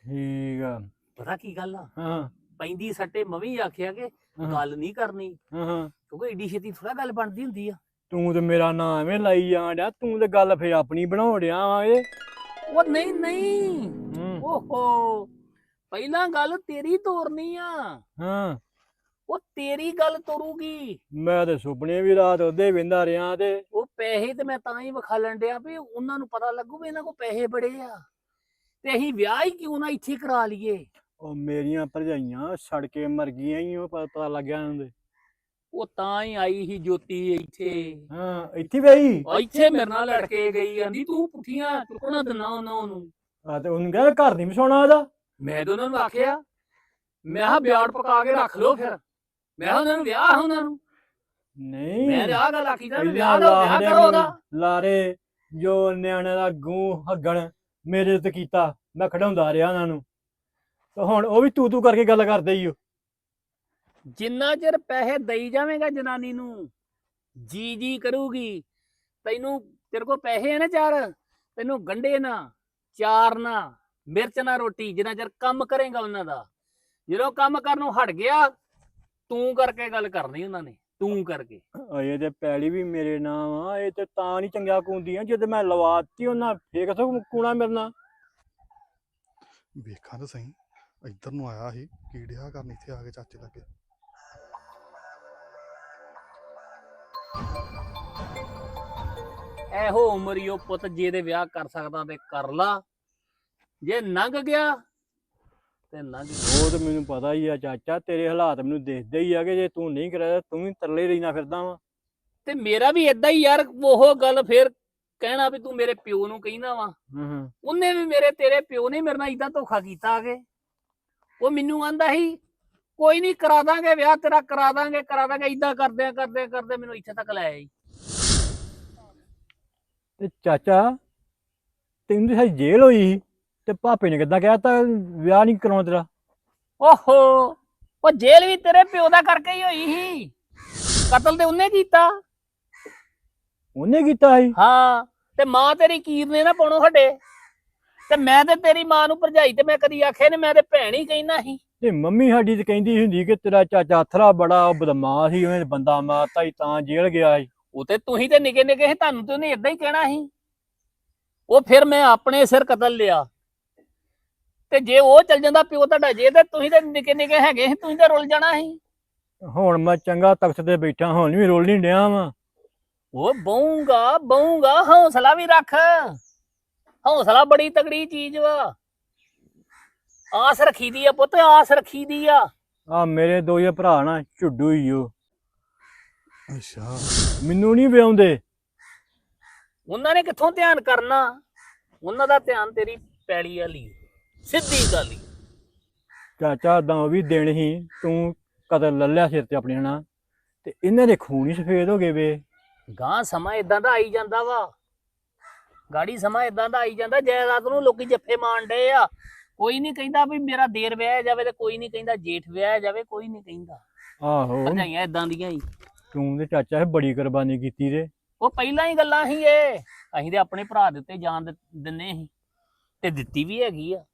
ਠੀਕ ਆ। ਪਤਾ ਕੀ ਗੱਲ ਆ? ਹਾਂ। ਪੈਂਦੀ ਸੱਟੇ ਮਵੀ ਆਖਿਆ ਕਿ। ਗੱਲ ਨਹੀਂ ਕਰਨੀ। ਹਾਂ ਹਾਂ। ਕਿਉਂਕਿ ਏਡੀ ਛੇਤੀ ਥੋੜਾ ਗੱਲ ਬਣਦੀ ਹੁੰਦੀ ਆ। ਤੂੰ ਤੇ ਮੇਰਾ ਨਾਂ ਐਵੇਂ ਲਾਈ ਜਾਣ ਡਿਆ ਤੂੰ ਤੇ ਗੱਲ ਫੇਰ ਆਪਣੀ ਬਣਾਉਣ ਡਿਆ ਉਹ ਨਹੀਂ ਨਹੀਂ। ਓਹੋ। ਪਹਿਲਾਂ ਗੱਲ ਤੇਰੀ ਤੋਰਨੀ ਆ। ਹਾਂ। ਉਹ ਤੇਰੀ ਗੱਲ ਤੋਰੂਗੀ। ਮੈਂ ਤੇ ਸੁਪਨੇ ਵੀ ਰਾਤ ਉਹਦੇ ਵਿੰਦਾ ਰਿਆਂ ਤੇ। ਉਹ ਪੈਸੇ ਤੇ ਮੈਂ ਤਾਂ ਹੀ ਵਿਖਾਲਣ ਡਿਆ ਵੀ ਉਹਨਾਂ ਨੂੰ ਪਤਾ ਲੱਗੂ ਵੀ ਇਹਨਾਂ ਕੋਲ ਪੈਸੇ ਬੜੇ ਆ। ਤੇ ਅਸੀਂ ਵਿਆਹ ਹੀ ਕਿਉਂ ਨਾ ਇੱਥੇ ਕਰਾ ਲਈਏ। ਉਹ ਮੇਰੀਆਂ ਭਰਜਾਈਆਂ ਸੜ ਕੇ ਮਰ ਗਈਆਂ ਹੀ ਉਹ ਪਤਾ ਲੱਗਿਆ ਉਹਨਾਂ ਦੇ। ਉਹ ਤਾਂ ਹੀ ਆਈ ਸੀ ਜੋਤੀ ਇੱਥੇ। ਹਾਂ ਇੱਥੇ ਵੀ ਉਹ ਇੱਥੇ ਮੇਰੇ ਨਾਲ ਲੜ ਕੇ ਗਈ ਆਂਦੀ ਤੂੰ ਪੁੱਠੀਆਂ ਚੁੱਕਣਾ ਦਿਨਾ ਉਹਨਾਂ ਨੂੰ। ਆ ਤੇ ਉਹਨੂੰ ਘਰ ਨਹੀਂ ਵਸਾਉਣਾ ਉਹਦਾ? ਮੈਂ ਤਾਂ ਉਹਨਾਂ ਨੂੰ ਆਖਿਆ ਮੈਂ ਕਿਹਾ ਬਿਆੜ ਪਕਾ ਕੇ ਰੱਖ ਲਓ ਫਿਰ। ਮੈਂ ਕਿਹਾ ਉਹਨਾਂ ਨੂੰ ਵਿਆਹ ਆ ਉਹਨਾਂ ਨੂੰ। ਨਹੀਂ। ਮੈਂ ਤੇ ਆਹ ਗੱਲ ਆਖੀ ਤਾਂ ਵੀ ਵਿਆਹ ਦਾ ਵਿਆਹ ਕਰੋ ਉਹਦਾ। ਲਾਰੇ ਜੋ ਨਿਆਣੇ ਦਾ ਗੂੰ ਹੱਗਣ ਮੇਰੇ ਤੇ ਕੀਤਾ ਮੈਂ ਖੜਾਉਂਦਾ ਰਿਹਾ ਉਹਨਾਂ ਨੂੰ। ਤੇ ਹੁਣ ਉਹ ਵੀ ਤੂੰ ਤੂੰ ਕਰਕੇ ਗੱਲ ਕਰਦੇ ਹੀ ਓ। ਜਿੰਨਾ ਚਿਰ ਪੈਸੇ ਦੇਈ ਜਾਵੇਂਗਾ ਜਨਾਨੀ ਨੂੰ ਜੀ ਜੀ ਕਰੂਗੀ। ਤੈਨੂੰ ਤੇਰੇ ਕੋਲ ਪੈਸੇ ਆ ਨਾ ਚਾਰ ਤੈਨੂੰ ਗੰਡੇ ਨਾ ਚਾਰ ਨਾ। ਮਿਰਚ ਨਾ ਰੋਟੀ ਜਿੰਨਾ ਚਿਰ ਕੰਮ ਕਰੇਗਾ ਉਹਨਾਂ ਦਾ। ਜਦੋਂ ਕੰਮ ਕਰਨੋਂ ਹਟ ਗਿਆ ਤੂੰ ਕਰਕੇ ਗੱਲ ਕਰਨੀ ਉਹਨਾਂ ਨੇ ਤੂੰ ਕਰਕੇ। ਅਜੇ ਤੇ ਪੈਲੀ ਵੀ ਮੇਰੇ ਨਾਮ ਆ ਇਹ ਤੇ ਤਾਂ ਨਹੀਂ ਚੰਗਿਆ ਕੁੰਦੀਆਂ ਜਦ ਮੈਂ ਲਵਾਤੀ ਉਹਨਾਂ ਫੇਰ ਕਿਥੋਂ ਕੂਣਾ ਮਿਲਣਾ ਵੇਖਾਂ ਤਾਂ ਸਹੀ ਇੱਧਰ ਨੂੰ ਆਇਆ ਸੀ ਕੀੜਿਆ ਕਰਨ ਇੱਥੇ ਆ ਕੇ ਚਾਚੇ ਲੱਗੇ। ਇਹੋ ਉਮਰ ਹੀ ਉਹ ਪੁੱਤ ਜੇ ਦੇ ਵਿਆਹ ਕਰ ਸਕਦਾ ਤੇ ਕਰ ਲਾ। ਜੇ ਲੰਘ ਗਿਆ ਤੇ ਲੰਘ ਗਿਆ। ਉਹ ਤੇ ਮੈਨੂੰ ਪਤਾ ਹੀ ਆ ਚਾਚਾ ਤੇਰੇ ਹਾਲਾਤ ਮੈਨੂੰ ਦੇਖਦੇ ਹੀ ਆ ਕਿ ਜੇ ਤੂੰ ਨਹੀਂ ਕਰਾਇਆ ਤੂੰ ਵੀ ਤਰਲੇ ਰਹਿਣਾ ਫਿਰਦਾ ਵਾ। ਤੇ ਮੇਰਾ ਵੀ ਇਦਾਂ ਹੀ ਯਾਰ ਉਹ ਗੱਲ ਫੇਰ ਕਹਿਣਾ ਵੀ ਤੂੰ ਮੇਰੇ ਪਿਓ ਨੂੰ ਕਹਿਣਾ ਵਾ। ਹਾਂ ਉਹਨੇ ਵੀ ਮੇਰੇ ਤੇਰੇ ਪਿਓ ਨੇ ਮੇਰੇ ਨਾਲ ਇਦਾਂ ਧੋਖਾ ਕੀਤਾ ਆਗੇ ਉਹ ਮੈਨੂੰ ਆਂਦਾ ਸੀ ਕੋਈ ਨਹੀਂ ਕਰਾ ਦਾਂਗੇ ਵਿਆਹ ਤੇਰਾ ਕਰਾ ਦਾਂਗੇ ਕਰਾ ਦਾਂਗੇ ਇਦਾਂ ਕਰਦੇ ਆ ਕਰਦੇ ਆ ਕਰਦੇ ਮੈਨੂੰ ਇੱਥੇ ਤੱਕ ਲੈ ਆਈ। ਤੇ ਚਾਚਾ ਤੈਨੂੰ ਤੇ ਸਾਡੀ ਜੇਲ੍ਹ ਹੋਈ ਸੀ। ਤੇ ਪਾਪੇ ਨੇ ਕਿੱਦਾਂ ਕਹਿਤਾ ਵਿਆਹ ਨਹੀਂ ਕਰਾਉਣਾ ਤੇਰਾ? ਓਹੋ ਉਹ ਜੇਲ੍ਹ ਵੀ ਤੇਰੇ ਪਿਓ ਦਾ ਕਰਕੇ ਹੀ ਹੋਈ ਸੀ। ਕਤਲ ਤੇ ਉਹਨੇ ਕੀਤਾ। ਉਹਨੇ ਕੀਤਾ ਸੀ? ਹਾਂ ਤੇ ਮਾਂ ਤੇਰੀ ਕੀਰ ਨੇ ਨਾ ਪਾਉਣੋ ਹੱਡੇ ਤੇ ਮੈਂ ਤੇ ਤੇਰੀ ਮਾਂ ਨੂੰ ਭਰਜਾਈ ਤੇ ਮੈਂ ਕਦੀ ਆਖਿਆ ਨੇ ਮੈਂ ਤੇ ਭੈਣ ਹੀ ਕਹਿਣਾ ਸੀ। ਤੇ ਮੰਮੀ ਸਾਡੀ ਤੇ ਕਹਿੰਦੀ ਹੁੰਦੀ ਕਿ ਤੇਰਾ ਚਾਚਾ ਅਥਰਾ ਬੜਾ ਬਦਮਾਸ਼ ਸੀ ਉਹਨੇ ਬੰਦਾ ਮਾਰਤਾ ਸੀ ਤਾਂ ਜੇਲ੍ਹ ਗਿਆ ਸੀ। ਉਹ ਤੇ ਤੁਸੀਂ ਤੇ ਨਿੱਕੇ ਨਿੱਕੇ ਸੀ ਤੁਹਾਨੂੰ ਤੇ ਉਹਨੇ ਇਦਾਂ ਹੀ ਕਹਿਣਾ ਸੀ। ਉਹ ਫਿਰ ਮੈਂ ਆਪਣੇ ਸਿਰ ਕਤਲ ਲਿਆ। ਤੇ ਜੇ ਉਹ ਚੱਲ ਜਾਂਦਾ ਪਿਓ ਤੁਹਾਡਾ ਜੇ ਤੇ ਤੁਸੀਂ ਤੇ ਨਿੱਕੇ ਨਿੱਕੇ ਹੈਗੇ ਸੀ ਤੁਸੀਂ ਤੇ ਰੁੱਲ ਜਾਣਾ ਸੀ। ਹੁਣ ਮੈਂ ਚੰਗਾ ਤਖਤ ਤੇ ਬੈਠਾ ਹੁਣ ਵੀ ਰੋਲ ਨਹੀਂ ਡਿਆ ਵਾਂ। ਉਹ ਬਹੂੰਗਾ ਬਹੂੰਗਾ ਹੌਸਲਾ ਵੀ ਰੱਖ। ਹੌਸਲਾ ਬੜੀ ਤਗੜੀ ਚੀਜ਼ ਵਾ। ਆਸ ਰੱਖੀ ਦੀ ਆ ਪੁੱਤ ਆਸ ਰੱਖੀ ਦੀ ਆ। ਆ ਮੇਰੇ ਦੋ ਇਹ ਭਰਾ ਨਾ ਝੁੱਡੂ ਹੀ ਓ। ਅੱਛਾ। ਮੈਨੂੰ ਨਹੀਂ ਵਿਆਉਂਦੇ। ਉਹਨਾਂ ਨੇ ਕਿੱਥੋਂ ਧਿਆਨ ਕਰਨਾ? ਉਹਨਾਂ ਦਾ ਧਿਆਨ ਤੇਰੀ ਪੈਲੀ ਵਾਲੀ ਸਿੱਧੀ ਗੱਲ ਈ। ਚਾਚਾ ਦਾ ਉਹ ਵੀ ਦਿਨ ਹੀ ਤੂੰ ਕਦਰ ਲੱਲਿਆ ਸਿਰ ਤੇ ਆਪਣੇ ਹਨਾ ਤੇ ਇਹਨਾਂ ਦੇ ਖੂਨ ਹੀ ਸਫੇਦ ਹੋ ਗਏ ਵੇ। ਗਾਂ ਸਮਾਂ ਇਦਾਂ ਦਾ ਆਈ ਜਾਂਦਾ ਵਾ। ਗਾੜੀ ਸਮਾਂ ਇਦਾਂ ਦਾ ਆਈ ਜਾਂਦਾ ਜਾਇਦਾਦ ਨੂੰ ਲੋਕੀ ਜੱਫੇ ਡਏ ਆ। ਕੋਈ ਨਹੀਂ ਕਹਿੰਦਾ ਵੀ ਮੇਰਾ ਦੇਰ ਵਿਆਹ ਜਾਵੇ ਤੇ ਕੋਈ ਨਹੀਂ ਕਹਿੰਦਾ ਜੇਠ ਵਿਆਹ ਜਾਵੇ ਕੋਈ ਨਹੀਂ ਕਹਿੰਦਾ। ਆਹੋ। ਭਰਜਾਈਆਂ ਇਦਾਂ ਦੀਆਂ ਹੀ ਤੂੰ ਤੇ ਚਾਚਾ ਇਹ ਬੜੀ ਕੁਰਬਾਨੀ ਕੀਤੀ ਰੇ ਉਹ ਪਹਿਲਾਂ ਹੀ ਗੱਲਾਂ ਸੀ ਇਹ। ਅਸੀਂ ਤੇ ਆਪਣੇ ਭਰਾ ਦੇ ਉੱਤੇ ਜਾਨ ਦਿੰਨੇ ਸੀ। ਤੇ ਦਿੱਤੀ ਵੀ ਹੈਗੀ ਆ।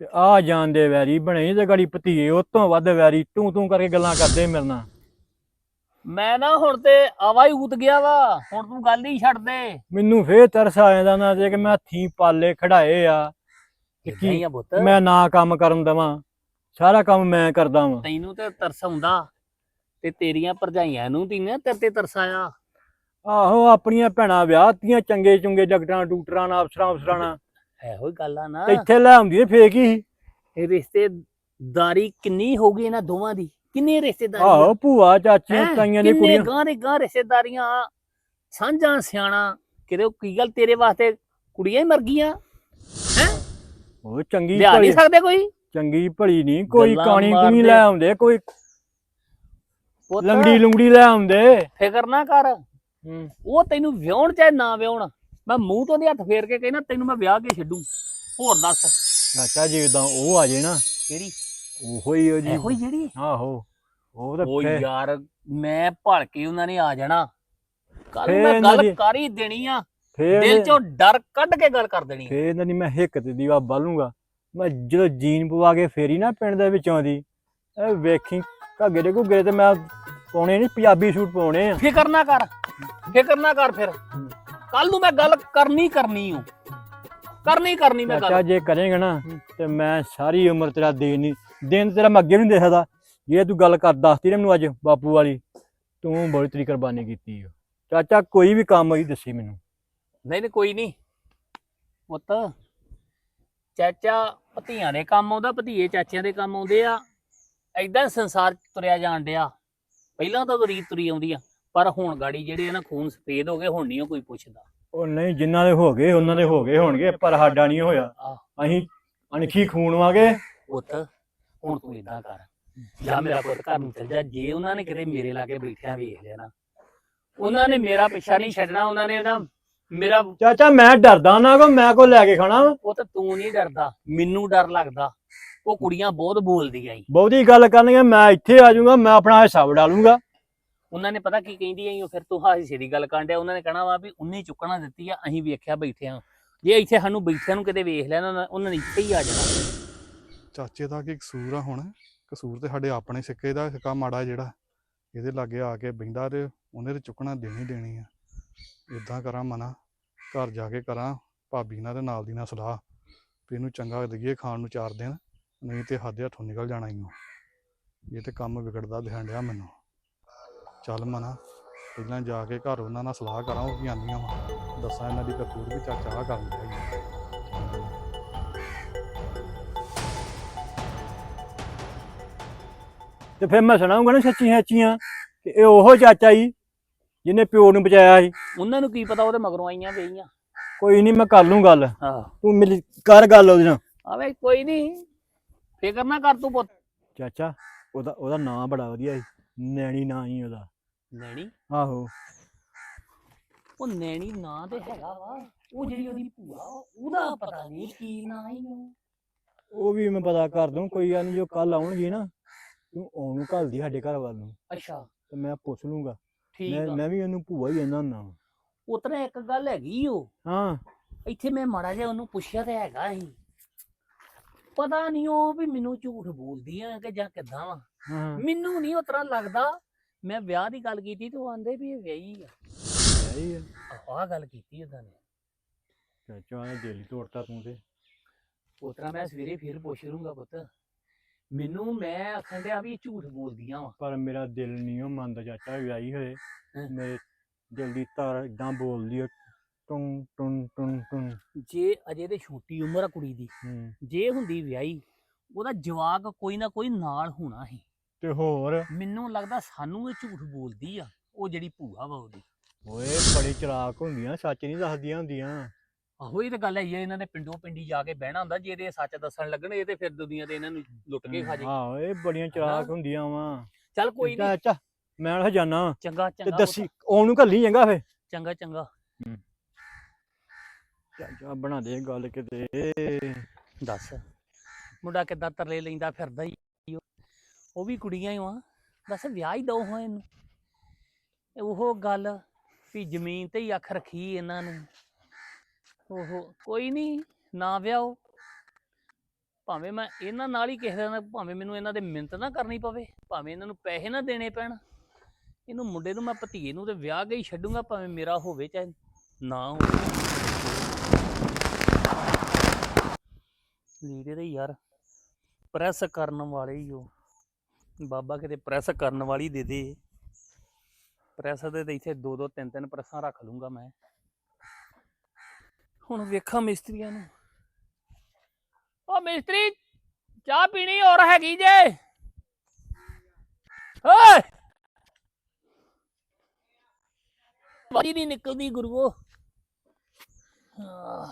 ਤੇ ਆ ਜਾਣਦੇ ਵੈਰੀ ਬਣੇ ਤੇ ਗਾੜੀ ਭਤੀਏ ਉਹ ਤੋਂ ਵੱਧ ਵੈਰੀ ਤੂੰ ਤੂੰ ਕਰਕੇ ਗੱਲਾਂ ਕਰਦੇ ਮੇਰੇ ਨਾਲ ਮੈਂ ਨਾ ਹੁਣ ਤੇ ਆਵਾ ਹੀ ਉਤ ਗਿਆ ਵਾ ਹੁਣ ਤੂੰ ਗੱਲ ਹੀ ਛੱਡ ਦੇ। ਮੈਨੂੰ ਫੇਰ ਤਰਸ ਆ ਜਾਂਦਾ ਨਾ ਜੇ ਕਿ ਮੈਂ ਹੱਥੀਂ ਪਾਲੇ ਖੜਾਏ ਆ ਤੇ ਏਦਾਂ ਹੀ ਕੀ ਆ ਪੁੱਤ। ਮੈਂ ਨਾ ਕੰਮ ਕਰਨ ਦਵਾਂ ਸਾਰਾ ਕੰਮ ਮੈਂ ਕਰਦਾ ਵਾਂ। ਤੈਨੂੰ ਤੇ ਤਰਸ ਆਉਂਦਾ ਤੇ ਤੇਰੀਆਂ ਭਰਜਾਈਆਂ ਨੂੰ ਤੀ ਨਾ ਤੇਰੇ ਤੇ ਤਰਸ ਆਇਆ। ਆਹੋ ਆਪਣੀਆਂ ਭੈਣਾਂ ਵਿਆਹਤੀਆਂ ਚੰਗੇ ਚੁੰਗੇ ਡਾਕਟਰਾਂ ਡੂਕਟਰਾਂ ਨਾਲ ਅਫਸਰਾਂ ਅਫਸਰਾਂ ਨਾਲ। ਇਹੋ ਹੀ ਗੱਲ ਆ ਨਾ। ਇੱਥੇ ਲੈ ਆਉਂਦੀ ਤੇ ਫੇਕ ਹੀ ਸੀ। ਇਹ ਰਿਸ਼ਤੇਦਾਰੀ ਕਿੰਨੀ ਹੋ ਗਈ ਇਹਨਾਂ ਦੋਵਾਂ ਦੀ? ਕਿੰਨੀ ਰਿਸ਼ਤੇਦਾਰੀ ਆਹੋ ਭੂਆ ਚਾਚੀਆਂ ਹੈਂ? ਤਾਈਆਂ ਦੀ ਕਿੰਨੇ ਕੁੜੀਆਂ। ਗਾਂ ਦੇ ਗਾਂ ਰਿਸ਼ਤੇਦਾਰੀਆਂ ਸਾਂਝਾਂ ਸਿਆਣਾ। ਕਿਤੇ ਉਹ ਕੀ ਗੱਲ ਤੇਰੇ ਵਾਸਤੇ ਕੁੜੀਆਂ ਹੀ ਮਰ ਗਈਆਂ? ਉਹ ਚੰਗੀ ਲਿਆ ਭਲੀ। ਨਹੀਂ ਸਕਦੇ ਕੋਈ? ਚੰਗੀ ਭਲੀ ਨਹੀਂ ਕੋਈ ਗੱਲਾਂ ਕਾਣੀ ਕੁਣੀ ਮਾਰਦੇ। ਲੈ ਆਉਂਦੇ ਕੋਈ ਪੁੱਤ, ਲੰਗੜੀ ਲੁੰਗੜੀ ਲੈ ਆਉਂਦੇ। ਫਿਕਰ ਨਾ ਕਰ। ਉਹ ਤੈਨੂੰ ਵਿਆਹਣ ਚਾਹੇ ਨਾ ਵਿਆਹਣ ਮੈਂ ਮੂੰਹ ਤੋਂ ਦੇ ਹੱਥ ਫੇਰ ਕੇ ਕਹਿਣਾ ਤੈਨੂੰ ਮੈਂ ਵਿਆਹ ਕੇ ਛੱਡੂ। ਹੋਰ ਦੱਸ। ਚਾਚਾ ਜੀ ਉਦਾਂ ਉਹ ਆ ਜੇ ਨਾ ਕਿਹੜੀ? ਉਹੋ ਹੀ ਉਹ ਜੀ। ਇਹੋ ਹੀ ਜਿਹੜੀ? ਆਹੋ ਉਹ ਤਾਂ ਉਹ ਯਾਰ ਮੈਂ ਭੜ ਕੇ ਉਹਨਾਂ ਨੇ ਆ ਜਾਣਾ। ਕੱਲ ਫੇਰ ਮੈਂ ਇਹਨਾਂ ਗੱਲ ਦੀ- ਕਰ ਹੀ ਦੇਣੀ ਆ। ਫੇਰ ਦਿਲ ਚੋਂ ਡਰ ਕੱਢ ਕੇ ਗੱਲ ਕਰ ਦੇਣੀ ਆ। ਫੇਰ ਦੀ ਮੈਂ ਹਿੱਕ ਤੇ ਦੀਵਾ ਬਾਲੂੰਗਾ। ਮੈਂ ਜਦੋਂ ਜੀਨ ਪਵਾ ਕੇ ਫੇਰੀ ਨਾ ਪਿੰਡ ਦੇ ਵਿੱਚੋਂ ਦੀ ਇਹ ਵੇਖੀ ਘੱਗੇ ਦੇ ਘੁੱਗੇ ਤੇ ਮੈਂ ਪਾਉਣੇ ਨਹੀਂ ਪੰਜਾਬੀ ਸੂਟ ਪਾਉਣੇ ਆ। ਫਿਕਰ ਨਾ ਕਰ। ਫਿਕਰ ਨਾ ਕਰ ਫਿਰ। ਕੱਲ ਨੂੰ ਮੈਂ ਗੱਲ ਕਰਨੀ ਕਰਨੀ ਹੂੰ ਕਰਨੀ ਕਰਨੀ ਮੈਂ ਚਾਚਾ ਗੱਲ। ਜੇ ਕਰੇਗਾ ਨਾ। ਤੇ ਮੈਂ ਸਾਰੀ ਉਮਰ ਤੇਰਾ ਦੇਣ ਨਹੀਂ ਦਿਨ ਤੇਰਾ ਮੈਂ ਅੱਗੇ ਵੀ ਨਹੀਂ ਦੇ ਸਕਦਾ। ਜੇ ਤੂੰ ਗੱਲ ਕਰ ਦੱਸਤੀ ਨਾ ਮੈਨੂੰ ਅੱਜ ਬਾਪੂ ਵਾਲੀ ਤੂੰ ਬੜੀ ਤਰੀ ਕੁਰਬਾਨੀ ਕੀਤੀ ਓ। ਚਾਚਾ ਕੋਈ ਵੀ ਕੰਮ ਹੋਈ ਦੱਸੀ ਮੈਨੂੰ। ਨਹੀਂ ਨਹੀਂ ਕੋਈ ਨਹੀਂ। ਪੁੱਤ ਚਾਚਾ ਭਤੀਆਂ ਦੇ ਕੰਮ ਆਉਂਦਾ ਭਤੀਏ ਚਾਚਿਆਂ ਦੇ ਕੰਮ ਆਉਂਦੇ ਆ। ਐਦਾਂ ਸੰਸਾਰ 'ਚ ਤੁਰਿਆ ਜਾਣ ਡਿਆ। ਪਹਿਲਾਂ ਤਾਂ ਰੀਤ ਤੁਰੀ ਆਉਂਦੀ ਆ। ਪਰ ਹੁਣ ਗਾੜੀ ਜਿਹੜੇ ਆ ਨਾ ਖੂਨ ਸਫੇਦ ਹੋ ਗਏ ਹੁਣ ਨਹੀਂ ਉਹ ਕੋਈ ਪੁੱਛਦਾ। ਉਹ ਨਹੀਂ ਜਿਨ੍ਹਾਂ ਦੇ ਹੋ ਗਏ ਉਹਨਾਂ ਦੇ ਹੋ ਗਏ ਹੋਣਗੇ ਪਰ ਸਾਡਾ ਨਹੀਂ ਹੋਇਆ। ਅਸੀਂ ਅਣਖੀ ਖੂਨ ਵਾਗੇ। ਪੁੱਤ ਹੁਣ ਤੂੰ ਇਦਾਂ ਕਰ। ਜਾਂ ਮੇਰਾ ਪੁੱਤ ਘਰ ਨੂੰ ਚਲ ਜਾ। ਜੇ ਉਹਨਾਂ ਨੇ ਕਿਤੇ ਮੇਰੇ ਲਾਗੇ ਬੈਠਿਆ ਵੇਖ ਲਿਆ ਨਾ ਉਹਨਾਂ ਨੇ ਮੇਰਾ ਪਿੱਛਾ ਨਹੀਂ ਛੱਡਣਾ ਉਹਨਾਂ ਨੇ ਨਾ ਮੇਰਾ ਚਾਚਾ ਮੈਂ ਡਰਦਾ ਨਾ ਕੋ ਮੈਂ ਕੋ ਲੈ ਕੇ ਖਾਣਾ ਵਾ। ਪੁੱਤ ਤੂੰ ਨਹੀਂ ਡਰਦਾ ਮੈਨੂੰ ਡਰ ਲੱਗਦਾ। ਉਹ ਕੁੜੀਆਂ ਬਹੁਤ ਬੋਲਦੀਆਂ ਈ। ਬਹੁਤੀ ਗੱਲ ਕਰਨਗੇ ਮੈਂ ਇੱਥੇ ਆ ਜਾਊਂਗਾ ਮੈਂ ਆਪਣਾ ਹਿਸਾਬ ਡਾਲੂੰਗਾ ਉਹਨਾਂ ਨੇ ਪਤਾ ਕੀ ਕਹਿੰਦੀ ਐ ਫਿਰ ਤੂੰ ਹਾਸੇ ਦੀ ਗੱਲ ਕਾਂਡਿਆ ਉਹਨਾਂ ਨੇ ਕਹਿਣਾ ਵਾ ਵੀ ਉਹਨੇ ਚੁੱਕਣਾ ਦਿੱਤੀ ਆ, ਅਸੀਂ ਵੇਖਿਆ ਬੈਠੇ ਜੇ ਇੱਥੇ ਸਾਨੂੰ ਬੈਠਿਆਂ ਨੂੰ ਕਿਤੇ ਵੇਖ ਲੈਣਾ ਨਾ ਉਹਨਾਂ ਨੇ ਇੱਥੇ ਹੀ ਆ ਜਾਣਾ। ਚਾਚੇ ਦਾ ਕੀ ਕਸੂਰ ਆ ਹੁਣ? ਕਸੂਰ ਤੇ ਸਾਡੇ ਆਪਣੇ ਸਿੱਕੇ ਦਾ ਸਿੱਕਾ ਮਾੜਾ ਜਿਹੜਾ, ਇਹਦੇ ਲਾਗੇ ਆ ਕੇ ਬਹਿੰਦਾ ਤੇ ਉਹਨੇ ਤੇ ਚੁੱਕਣਾ ਦੇਣੀ ਦੇਣੀ ਆ। ਇਦਾਂ ਕਰਾਂ ਮਨਾ, ਘਰ ਜਾ ਕੇ ਕਰਾਂ, ਭਾਬੀ ਨਾਲ ਤੇ ਨਾਲ ਦੀ ਨਾਲ ਸਲਾਹ, ਵੀ ਇਹਨੂੰ ਚੰਗਾ ਦਈਏ ਖਾਣ ਨੂੰ ਚਾਰ ਦਿਨ, ਨਹੀਂ ਤੇ ਹੱਦ ਹੱਥੋਂ ਨਿਕਲ ਜਾਣਾ ਈ ਓ। ਇਹ ਤੇ ਕੰਮ ਵਿਗੜਦਾ ਦਿਖਣ ਡਿਆ ਮੈਨੂੰ। ਚੱਲ ਮਨਾ ਪਹਿਲਾਂ ਜਾ ਕੇ ਘਰ ਉਹਨਾਂ ਨਾਲ ਸਲਾਹ ਕਰਾਂ ਉਹ ਕੀ ਆਂਦੀਆਂ ਵਾ। ਦੱਸਾਂ ਇਹਨਾਂ ਦੀ ਕਰਤੂਤ ਵੀ ਚਾਚਾ ਆ ਕਰਨ ਡਿਆ ਈ। ਤੇ ਫਿਰ ਮੈਂ ਸੁਣਾਉਂਗਾ ਨਾ ਸੱਚੀਆਂ ਸੱਚੀਆਂ ਕਿ ਇਹ ਉਹੋ ਚਾਚਾ ਹੀ ਜਿਹਨੇ ਪਿਓ ਨੂੰ ਬਚਾਇਆ ਸੀ। ਉਹਨਾਂ ਨੂੰ ਕੀ ਪਤਾ ਉਹਦੇ ਮਗਰੋਂ ਆਈਆਂ ਗਈਆਂ ਕੋਈ ਨਹੀਂ ਮੈਂ ਕਰ ਲੂੰ ਗੱਲ। ਹਾਂ ਤੂੰ ਮਿਲ ਕਰ ਗੱਲ ਉਹਦੇ ਨਾਲ। ਆਵੇ ਕੋਈ ਨਹੀਂ ਫਿਕਰ ਨਾ ਕਰ ਤੂੰ ਪੁੱਤ। ਚਾਚਾ ਉਹਦਾ ਉਹਦਾ ਨਾਂ ਬੜਾ ਵਧੀਆ ਸੀ ਨੈਣੀ ਨਾਂ ਹੀ ਉਹਦਾ। ਨੈਣੀ? ਆਹੋ। ਉਹ ਨੈਣੀ ਨਾਂ ਤੇ ਹੈਗਾ ਵਾ ਉਹ ਜਿਹੜੀ ਉਹਦੀ ਭੂਆ ਉਹਦਾ ਪਤਾ ਨਹੀਂ ਕੀ ਨਾਂ ਹੀ ਉਹ ਉਹ ਵੀ ਮੈਂ ਪਤਾ ਕਰ ਦੂੰ ਕੋਈ ਗੱਲ ਨਹੀਂ ਜੋ ਕੱਲ ਆਉਣਗੇ ਨਾ ਤੂੰ ਉਹਨੂੰ ਘੱਲਦੀ ਸਾਡੇ ਘਰ ਵੱਲ ਨੂੰ। ਅੱਛਾ। ਤੇ ਮੈਂ ਪੁੱਛ ਲੂੰਗਾ। ਠੀਕ ਮੈਂ ਆ। ਮੈਂ ਵੀ ਉਹਨੂੰ ਭੂਆ ਹੀ ਕਹਿੰਦਾ ਹੁੰਦਾ ਉਤਰਾ ਇੱਕ ਗੱਲ ਹੈਗੀ ਓ। ਹਾਂ। ਇੱਥੇ ਮੈਂ ਮਾੜਾ ਜਿਹਾ ਉਹਨੂੰ ਪੁੱਛਿਆ ਤੇ ਹੈਗਾ ਸੀ। ਪਤਾ ਨਹੀਂ ਉਹ ਵੀ ਮੈਨੂੰ ਝੂਠ ਬੋਲਦੀ ਆ ਕਿ ਜਾਂ ਕਿੱਦਾਂ ਵਾ। ਹਾਂ। ਮੈਨੂੰ ਨਹੀਂ ਉਤਰਾ ਲੱਗਦਾ। ਮੈਂ ਵਿਆਹ ਦੀ ਗੱਲ ਕੀਤੀ ਤੇ ਉਹ ਆਂਦੇ ਵੀ ਇਹ ਵਿਆਹੀ ਆ। ਵਿਆਹੀ ਆ? ਆਹ ਗੱਲ ਕੀਤੀ ਉਹਨਾਂ ਨੇ। ਚਾਚਾ ਨੇ ਦਿਲ ਤੋੜਤਾ ਤੂੰ ਤੇ। ਉਸ ਤਰ੍ਹਾਂ ਮੈਂ ਸਵੇਰੇ ਫਿਰ ਪੁੱਛ ਲੂੰਗਾ ਪੁੱਤ। ਮੈਨੂੰ ਮੈਂ ਆਖਣ ਡਿਆ ਵੀ ਇਹ ਝੂਠ ਬੋਲਦੀਆਂ ਵਾ। ਪਰ ਮੇਰਾ ਦਿਲ ਨਹੀਂ ਉਹ ਮੰਨਦਾ ਚਾਚਾ ਵਿਆਹੀ ਹੋਏ। ਮੇਰੇ ਦਿਲ ਦੀ ਤਾਰ ਇਦਾਂ ਬੋਲਦੀ ਆ ਟੁੰ ਟੁੰ ਟੁੰ ਟੁੰ। ਜੇ ਅਜੇ ਤੇ ਛੋਟੀ ਉਮਰ ਆ ਕੁੜੀ ਦੀ ਹੂੰ। ਜੇ ਹੁੰਦੀ ਵਿਆਹੀ ਉਹਦਾ ਜਵਾਕ ਕੋਈ ਨਾ ਕੋਈ ਨਾਲ ਹੋਣਾ ਸੀ। ਤੇ ਹੋਰ? ਮੈਨੂੰ ਲੱਗਦਾ ਸਾਨੂੰ ਇਹ ਝੂਠ ਬੋਲਦੀ ਆ ਉਹ ਜਿਹੜੀ ਭੂਆ ਵਾ ਉਹਦੀ। ਓਏ ਬੜੀ ਚਲਾਕ ਹੁੰਦੀਆਂ ਸੱਚ ਨਹੀਂ ਦੱਸਦੀਆਂ ਹੁੰਦੀਆਂ। ਆਹੋ ਇਹ ਤਾਂ ਗੱਲ ਹੈ ਇਹਨਾਂ ਨੇ ਪਿੰਡੋਂ ਪਿੰਡੀ ਜਾ ਕੇ ਬਹਿਣਾ ਹੁੰਦਾ ਜੇ ਇਹਦੇ ਸੱਚ ਦੱਸਣ ਲੱਗਣ ਇਹ ਤੇ ਫਿਰ ਦੁਨੀਆ ਤੇ ਇਹਨਾਂ ਨੂੰ ਲੁੱਟ ਕੇ ਖਾ ਜੇ। ਹਾਂ ਏ ਬੜੀਆਂ ਚਲਾਕ? ਹੁੰਦੀਆਂ ਵਾ। ਚੱਲ ਕੋਈ ਨਹੀਂ ਚਾਚਾ ਮੈਂ ਹੁਣ ਜਾਣਾ ਚੰਗਾ ਤੇ ਚੰਗਾ ਦੱਸੀ ਉਹਨੂੰ ਘੱਲੀ ਚੰਗਾ ਫੇ ਚੰਗਾ ਚੰਗਾ। ਚਾਚਾ ਬਣਾ ਦੇ ਗੱਲ ਕਿਤੇ? ਦੱਸ। ਮੁੰਡਾ ਕਿੱਦਾਂ ਤਰਲੇ ਲੈਂਦਾ ਫਿਰਦਾ ਹੀ ਉਹ। ਉਹ ਵੀ ਕੁੜੀਆਂ ਹੀ ਆ। ਦੱਸ ਵਿਆਹ ਹੀ ਦੋ ਹੋਏ ਇਹਨੂੰ। ਉਹ ਗੱਲ ਵੀ ਜ਼ਮੀਨ ਤੇ ਹੀ ਅੱਖ ਰੱਖੀ ਇਹਨਾਂ ਨੂੰ। ਓਹੋ ਕੋਈ ਨਹੀਂ ਨਾ ਵਿਆਹੋ। ਭਾਵੇਂ ਮੈਂ ਇਹਨਾਂ ਨਾਲ ਹੀ ਕਿਸੇ ਦਾ ਭਾਵੇਂ ਮੈਨੂੰ ਇਹਨਾਂ ਦੇ ਮਿੰਤ ਨਾ ਕਰਨੀ ਪਵੇ। ਭਾਵੇਂ ਇਹਨਾਂ ਨੂੰ ਪੈਸੇ ਨਾ ਦੇਣੇ ਪੈਣ। ਇਹਨੂੰ ਮੁੰਡੇ ਨੂੰ ਮੈਂ ਭਤੀਏ ਨੂੰ ਤੇ ਵਿਆਹ ਕੇ ਹੀ ਛੱਡੂੰਗਾ ਭਾਵੇਂ ਮੇਰਾ ਹੋਵੇ ਚਾਹੇ ਨਾ ਹੋਵੇ। ਲੀੜੇ ਦੇ ਯਾਰ ਪ੍ਰੈਸ ਕਰਨ ਵਾਲੇ ਹੀ ਉਹ ਬਾਬਾ ਕਿਤੇ ਪ੍ਰੈਸ ਕਰਨ ਵਾਲੀ ਦੇ ਦੇ। ਪ੍ਰੈਸ ਦੇ ਤੇ ਇੱਥੇ ਦੋ ਦੋ ਤਿੰਨ ਤਿੰਨ ਪ੍ਰੈਸਾਂ ਰੱਖ ਲੂੰਗਾ ਮੈਂ। ਹੁਣ ਵੇਖਾਂ ਮਿਸਤਰੀਆਂ ਨੂੰ। ਓ ਮਿਸਤਰੀ, ਚਾਹ ਪੀਣੀ ਹੋਰ ਹੈਗੀ ਜੇ। ਓਏ! ਵਾਰੀ ਨਹੀਂ ਨਿਕਲਦੀ ਗੁਰੂਓ। ਹਾਂ